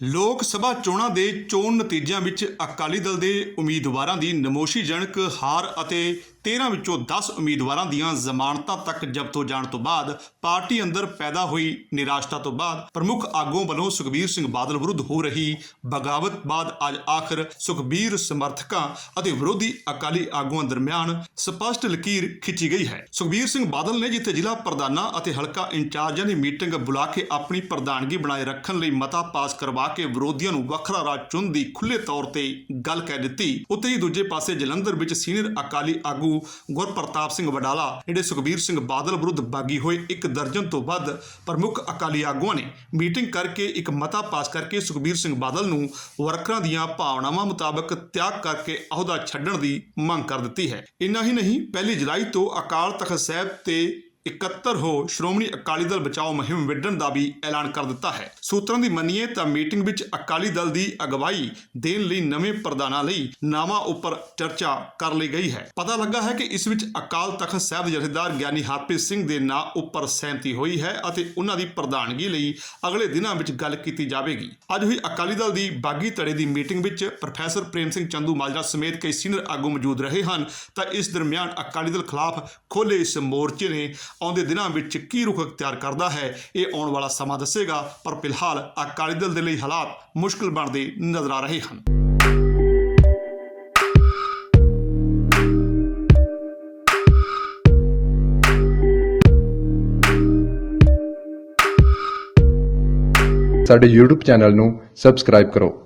ਲੋਕ ਸਭਾ ਚੋਣਾਂ ਦੇ ਚੋਣ ਨਤੀਜਿਆਂ ਵਿੱਚ ਅਕਾਲੀ ਦਲ ਦੇ ਉਮੀਦਵਾਰਾਂ ਦੀ ਨਮੋਸ਼ੀਜਨਕ ਹਾਰ ਅਤੇ 13 ਵਿੱਚੋਂ 10 ਉਮੀਦਵਾਰਾਂ ਦੀਆਂ ਜ਼ਮਾਨਤਾਂ ਤੱਕ ਜ਼ਬਤ ਹੋ ਜਾਣ ਤੋਂ ਬਾਅਦ ਪਾਰਟੀ ਅੰਦਰ ਪੈਦਾ ਹੋਈ ਨਿਰਾਸ਼ਤਾ ਤੋਂ ਬਾਅਦ ਪ੍ਰਮੁੱਖ ਆਗੂਆਂ ਵੱਲੋਂ ਸੁਖਬੀਰ ਸਿੰਘ ਬਾਦਲ ਵਿਰੁੱਧ ਹੋ ਰਹੀ ਬਗਾਵਤ ਬਾਅਦ ਅੱਜ ਆਖਰ ਸੁਖਬੀਰ ਸਮਰਥਕਾਂ ਅਤੇ ਵਿਰੋਧੀ ਅਕਾਲੀ ਆਗੂਆਂ ਦਰਮਿਆਨ ਸਪਸ਼ਟ ਲਕੀਰ ਖਿੱਚੀ ਗਈ ਹੈ। ਸੁਖਬੀਰ ਸਿੰਘ ਬਾਦਲ ਨੇ ਜਿੱਥੇ ਜ਼ਿਲ੍ਹਾ ਪ੍ਰਧਾਨਾਂ ਅਤੇ ਹਲਕਾ ਇੰਚਾਰਜਾਂ ਦੀ ਮੀਟਿੰਗ ਬੁਲਾ ਕੇ ਆਪਣੀ ਪ੍ਰਧਾਨਗੀ ਬਣਾਏ ਰੱਖਣ ਲਈ ਮਤਾ ਪਾਸ ਕਰਵਾ ਕੇ ਵਿਰੋਧੀਆਂ ਨੂੰ ਵੱਖਰਾ ਰਾਜ ਚੁਣ ਦੀ ਖੁੱਲੇ ਤੌਰ ਤੇ ਗੱਲ ਕਹਿ ਦਿੱਤੀ ਉੱਤੇ ਹੀ ਦੂਜੇ ਪਾਸੇ ਜਲੰਧਰ ਵਿੱਚ ਸੀਨੀਅਰ ਅਕਾਲੀ ਆਗੂ ਗੁਰਪ੍ਰਤਾਪ ਸਿੰਘ ਵਡਾਲਾ, ਜਿਹੜੇ ਸੁਖਬੀਰ ਸਿੰਘ ਬਾਦਲ ਵਿਰੁੱਧ ਬਾਗੀ ਹੋਏ ਇੱਕ ਦਰਜਨ ਤੋਂ ਵੱਧ ਪ੍ਰਮੁੱਖ ਅਕਾਲੀ ਆਗੂਆਂ ਨੇ ਮੀਟਿੰਗ ਕਰਕੇ ਇੱਕ ਮਤਾ ਪਾਸ ਕਰਕੇ ਸੁਖਬੀਰ ਸਿੰਘ ਬਾਦਲ ਨੂੰ ਵਰਕਰਾਂ ਦੀਆਂ ਭਾਵਨਾਵਾਂ ਮੁਤਾਬਕ ਤਿਆਗ ਕਰਕੇ ਅਹੁਦਾ ਛੱਡਣ ਦੀ ਮੰਗ ਕਰ ਦਿੱਤੀ ਹੈ। ਇੰਨਾ ਹੀ ਨਹੀਂ, ਪਹਿਲੀ ਜੁਲਾਈ ਤੋਂ ਅਕਾਲ ਤਖਤ ਸਾਹਿਬ ਤੇ 71 ਹੋ ਸ਼੍ਰੋਮਣੀ ਅਕਾਲੀ ਦਲ ਬਚਾਓ ਮੁਹਿੰਮ ਵਿੱਢਣ ਦਾ ਵੀ ਐਲਾਨ ਕਰ ਦਿੱਤਾ ਹੈ। ਸੂਤਰਾਂ ਦੀ ਮੰਨੀਏ ਤਾਂ ਮੀਟਿੰਗ ਵਿੱਚ ਅਕਾਲੀ ਦਲ ਦੀ ਅਗਵਾਈ ਦੇਣ ਲਈ ਨਵੇਂ ਪ੍ਰਧਾਨਾਂ ਲਈ ਨਾਵਾਂ ਉੱਪਰ ਚਰਚਾ ਕਰ ਲਈ ਗਈ ਹੈ। ਪਤਾ ਲੱਗਾ ਹੈ ਕਿ ਇਸ ਵਿੱਚ ਅਕਾਲ ਤਖਤ ਸਾਹਿਬ ਜਥੇਦਾਰ ਗਿਆਨੀ ਹਰਪ੍ਰੀਤ ਸਿੰਘ ਦੇ ਨਾਂ ਉੱਪਰ ਸਹਿਮਤੀ ਹੋਈ ਹੈ ਅਤੇ ਉਹਨਾਂ ਦੀ ਪ੍ਰਧਾਨਗੀ ਲਈ ਅਗਲੇ ਦਿਨਾਂ ਵਿੱਚ ਗੱਲ ਕੀਤੀ ਜਾਵੇਗੀ। ਅੱਜ ਹੋਈ ਅਕਾਲੀ ਦਲ ਦੀ ਬਾਗੀ ਧੜੇ ਦੀ ਮੀਟਿੰਗ ਵਿੱਚ ਪ੍ਰੋਫੈਸਰ ਪ੍ਰੇਮ ਸਿੰਘ ਚੰਦੂ ਮਾਜਰਾ ਸਮੇਤ ਕਈ ਸੀਨੀਅਰ ਆਗੂ ਮੌਜੂਦ ਰਹੇ ਹਨ। ਤਾਂ ਇਸ ਦਰਮਿਆਨ ਅਕਾਲੀ ਦਲ ਖਿਲਾਫ ਖੋਲੇ ਇਸ ਮੋਰਚੇ ਨੇ ਆਉਂਦੇ ਦਿਨਾਂ ਵਿੱਚ ਕੀ ਰੁਖ ਅਖਤਿਆਰ ਕਰਦਾ ਹੈ, ਇਹ ਆਉਣ ਵਾਲਾ ਸਮਾਂ ਦੱਸੇਗਾ, ਪਰ ਫਿਲਹਾਲ ਅਕਾਲੀ ਦਲ ਦੇ ਲਈ ਹਾਲਾਤ ਮੁਸ਼ਕਲ ਬਣਦੇ ਨਜ਼ਰ ਆ ਰਹੇ ਹਨ। ਸਾਡੇ YouTube ਚੈਨਲ ਨੂੰ ਸਬਸਕ੍ਰਾਈਬ ਕਰੋ।